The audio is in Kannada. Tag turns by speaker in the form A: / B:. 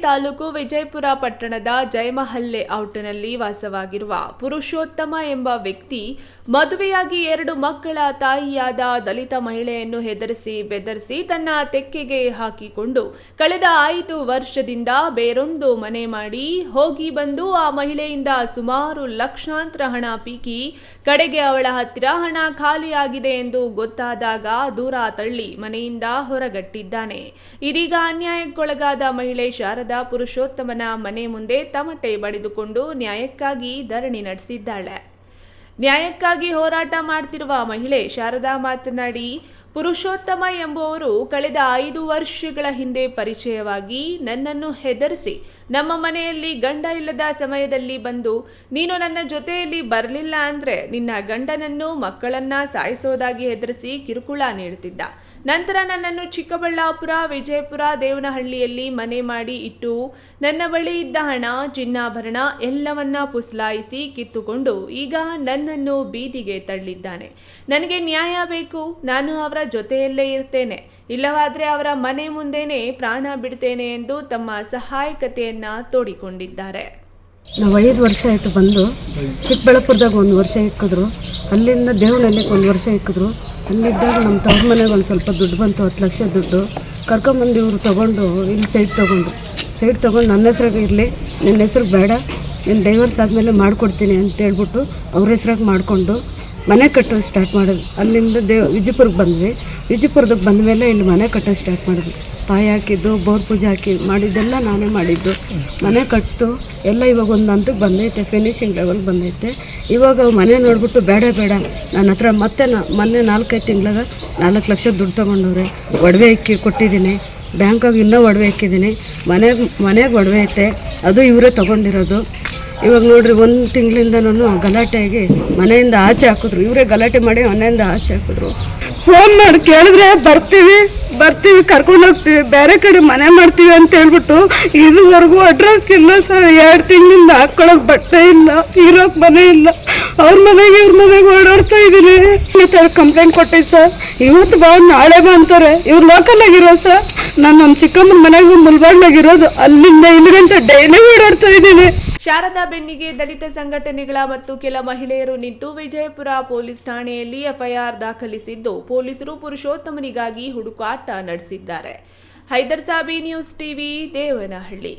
A: ತಾಲೂಕು ವಿಜಯಪುರ ಪಟ್ಟಣದ ಜಯಮಹಲ್ಲೆ ಔಟ್ನಲ್ಲಿ ವಾಸವಾಗಿರುವ ಪುರುಷೋತ್ತಮ ಎಂಬ ವ್ಯಕ್ತಿ ಮದುವೆಯಾಗಿ ಎರಡು ಮಕ್ಕಳ ತಾಯಿಯಾದ ದಲಿತ ಮಹಿಳೆಯನ್ನು ಹೆದರಿಸಿ ಬೆದರಿಸಿ ತನ್ನ ತೆಕ್ಕೆಗೆ ಹಾಕಿಕೊಂಡು ಕಳೆದ ಐದು ವರ್ಷದಿಂದ ಬೇರೊಂದು ಮನೆ ಮಾಡಿ ಹೋಗಿ ಬಂದು ಆ ಮಹಿಳೆಯಿಂದ ಸುಮಾರು ಲಕ್ಷಾಂತರ ಹಣ ಪೀಕಿ ಕಡೆಗೆ ಅವಳ ಹತ್ತಿರ ಹಣ ಖಾಲಿಯಾಗಿದೆ ಎಂದು ಗೊತ್ತಾದಾಗ ದೂರ ತಳ್ಳಿ ಮನೆಯಿಂದ ಹೊರಗಟ್ಟಿದ್ದಾನೆ. ಇದೀಗ ಅನ್ಯಾಯಕ್ಕೊಳಗಾದ ಮಹಿಳೆ ಶಾರದಾ ಪುರುಷೋತ್ತಮನ ಮನೆ ಮುಂದೆ ತಮಟೆ ಬಡಿದುಕೊಂಡು ನ್ಯಾಯಕ್ಕಾಗಿ ಧರಣಿ ನಡೆಸಿದ್ದಾಳೆ. ನ್ಯಾಯಕ್ಕಾಗಿ ಹೋರಾಟ ಮಾಡ್ತಿರುವ ಮಹಿಳೆ ಶಾರದಾ ಮಾತನಾಡಿ ಪುರುಷೋತ್ತಮ ಎಂಬುವರು ಕಳೆದ ಐದು ವರ್ಷಗಳ ಹಿಂದೆ ಪರಿಚಯವಾಗಿ ನನ್ನನ್ನು ಹೆದರಿಸಿ ನಮ್ಮ ಮನೆಯಲ್ಲಿ ಗಂಡ ಇಲ್ಲದ ಸಮಯದಲ್ಲಿ ಬಂದು, ನೀನು ನನ್ನ ಜೊತೆಯಲ್ಲಿ ಬರಲಿಲ್ಲ ಅಂದ್ರೆ ನಿನ್ನ ಗಂಡನನ್ನು ಮಕ್ಕಳನ್ನ ಸಾಯಿಸೋದಾಗಿ ಹೆದರಿಸಿ ಕಿರುಕುಳ ನೀಡುತ್ತಿದ್ದ. ನಂತರ ನನ್ನನ್ನು ಚಿಕ್ಕಬಳ್ಳಾಪುರ, ವಿಜಯಪುರ, ದೇವನಹಳ್ಳಿಯಲ್ಲಿ ಮನೆ ಮಾಡಿ ಇಟ್ಟು, ನನ್ನ ಬಳಿ ಇದ್ದ ಹಣ, ಚಿನ್ನಾಭರಣ ಎಲ್ಲವನ್ನ ಪುಸ್ಲಾಯಿಸಿ ಕಿತ್ತುಕೊಂಡು ಈಗ ನನ್ನನ್ನು ಬೀದಿಗೆ ತಳ್ಳಿದ್ದಾನೆ. ನನಗೆ ನ್ಯಾಯ ಬೇಕು. ನಾನು ಅವರ ಜೊತೆಯಲ್ಲೇ ಇರ್ತೇನೆ. ಇಲ್ಲವಾದರೆ ಅವರ ಮನೆ ಮುಂದೆನೇ ಪ್ರಾಣ ಬಿಡ್ತೇನೆ ಎಂದು ತಮ್ಮ ಸಹಾಯಕತೆಯನ್ನ ತೋಡಿಕೊಂಡಿದ್ದಾರೆ.
B: ನಾವು ಐದು ವರ್ಷ ಆಯಿತು ಬಂದು ಚಿಕ್ಕಬಳ್ಳಾಪುರದಾಗ ಒಂದು ವರ್ಷ ಇಕ್ಕಿದ್ರು. ಅಲ್ಲಿಂದ ದೇವನಹಳ್ಳಿಗೆ ಒಂದು ವರ್ಷ ಇಕ್ಕಿದ್ರು. ಅಲ್ಲಿದ್ದಾಗ ನಮ್ಮ ತವ್ರ ಮನೆಗೆ ಒಂದು ಸ್ವಲ್ಪ ದುಡ್ಡು ಬಂತು, ಹತ್ತು ಲಕ್ಷ ದುಡ್ಡು. ಕರ್ಕೊಂಬಂದು ಇವರು ತೊಗೊಂಡು ಇಲ್ಲಿ ಸೈಡ್ ತೊಗೊಂಡು ಸೈಡ್ ತೊಗೊಂಡು ನನ್ನ ಹೆಸ್ರಾಗೆ ಇರಲಿ, ನನ್ನ ಹೆಸ್ರು ಬೇಡ, ನಿನ್ನ ಡೈವರ್ಸ್ ಆದಮೇಲೆ ಮಾಡಿಕೊಡ್ತೀನಿ ಅಂತ ಹೇಳ್ಬಿಟ್ಟು ಅವ್ರ ಹೆಸ್ರಾಗ ಮಾಡಿಕೊಂಡು ಮನೆ ಕಟ್ಟೋದು ಸ್ಟಾರ್ಟ್ ಮಾಡೋದು ಅಲ್ಲಿಂದ ದೇವ್, ವಿಜಯಪುರಕ್ಕೆ ಬಂದ್ವಿ. ವಿಜಯಪುರದಕ್ಕೆ ಬಂದ ಮೇಲೆ ಇಲ್ಲಿ ಮನೆ ಕಟ್ಟೋದು ಸ್ಟಾರ್ಟ್ ಮಾಡಿದ್ವಿ. ತಾಯಿ ಹಾಕಿದ್ದು, ಬೋರ್ ಪೂಜೆ ಹಾಕಿ ಮಾಡಿದ್ದೆಲ್ಲ ನಾನೇ ಮಾಡಿದ್ದು. ಮನೆ ಕಟ್ಟು ಎಲ್ಲ ಇವಾಗ ಒಂದು ಹಂತಕ್ಕೆ ಬಂದೈತೆ ಫಿನಿಶಿಂಗ್ ಲೆವೆಲ್ ಬಂದೈತೆ. ಇವಾಗ ಮನೆ ನೋಡಿಬಿಟ್ಟು ಬೇಡ ಬೇಡ. ನನ್ನ ಹತ್ರ ಮತ್ತೆ ನಾ, ಮೊನ್ನೆ ನಾಲ್ಕೈದು ತಿಂಗಳಾಗ ನಾಲ್ಕು ಲಕ್ಷ ದುಡ್ಡು ತೊಗೊಂಡವ್ರೆ. ಒಡವೆ ಇಕ್ಕಿ ಕೊಟ್ಟಿದ್ದೀನಿ. ಬ್ಯಾಂಕಾಗ ಇನ್ನೂ ಒಡವೆ ಇಕ್ಕಿದ್ದೀನಿ ಮನೆಗೆ ಮನೆಗೆ ಒಡವೆ ಐತೆ. ಅದು ಇವರೇ ತೊಗೊಂಡಿರೋದು. ಇವಾಗ ನೋಡ್ರಿ ಒಂದು ನಾನು ಗಲಾಟೆಗೆ ಮನೆಯಿಂದ ಆಚೆ ಹಾಕಿದ್ರು. ಇವರೇ ಗಲಾಟೆ ಮಾಡಿ ಮನೆಯಿಂದ ಆಚೆ ಹಾಕಿದ್ರು. ಫೋನ್ ಮಾಡಿ ಕೇಳಿದ್ರೆ ಬರ್ತೀವಿ ಬರ್ತೀವಿ, ಕರ್ಕೊಂಡು ಹೋಗ್ತೀವಿ, ಬೇರೆ ಕಡೆ ಮನೆ ಮಾಡ್ತೀವಿ ಅಂತ ಹೇಳ್ಬಿಟ್ಟು ಇದುವರೆಗೂ ಅಡ್ರೆಸ್ ಇಲ್ಲ ಸರ್ ಎರಡು ತಿಂಗಳಿಂದ ಹಾಕ್ಕೊಳಕ್ ಬಟ್ಟೆ ಇಲ್ಲ, ಇರೋಕ್ ಮನೆ ಇಲ್ಲ. ಅವ್ರ ಮನೆಗೆ, ಇವ್ರ ಮನೆಗೆ ಓಡಾಡ್ತಾ ಇದ್ದೀನಿ ಈ ಥರ ಕಂಪ್ಲೇಂಟ್ ಕೊಟ್ಟೆ ಸರ್ ಇವತ್ತು ಬಾ, ನಾಳೆ ಬಾ ಅಂತಾರೆ. ಇವ್ರು ಲೋಕಲ್ ಆಗಿರೋ ಸರ್ ನಾನು ನಮ್ಮ ಚಿಕ್ಕಮ್ಮನ ಮನೆಗೆ ಇರೋದು. ಅಲ್ಲಿಂದ ಇಲ್ಲಿ ಗಂಟೆ ಡೈಲಿ ಓಡಾಡ್ತಾ ಇದ್ದೀನಿ
A: ಶಾರದಾ ಬೆನ್ನಿಗೆ ದಲಿತ ಸಂಘಟನೆಗಳ ಮತ್ತು ಕೆಲ ಮಹಿಳೆಯರು ನಿಂತು ವಿಜಯಪುರ ಪೊಲೀಸ್ ಠಾಣೆಯಲ್ಲಿ ಎಫ್ಐಆರ್ ದಾಖಲಿಸಿದ್ದು ಪೊಲೀಸರು ಪುರುಷೋತ್ತಮನಿಗಾಗಿ ಹುಡುಕಾಟ ನಡೆಸಿದ್ದಾರೆ. Haider Sabi news TV Devanahalli.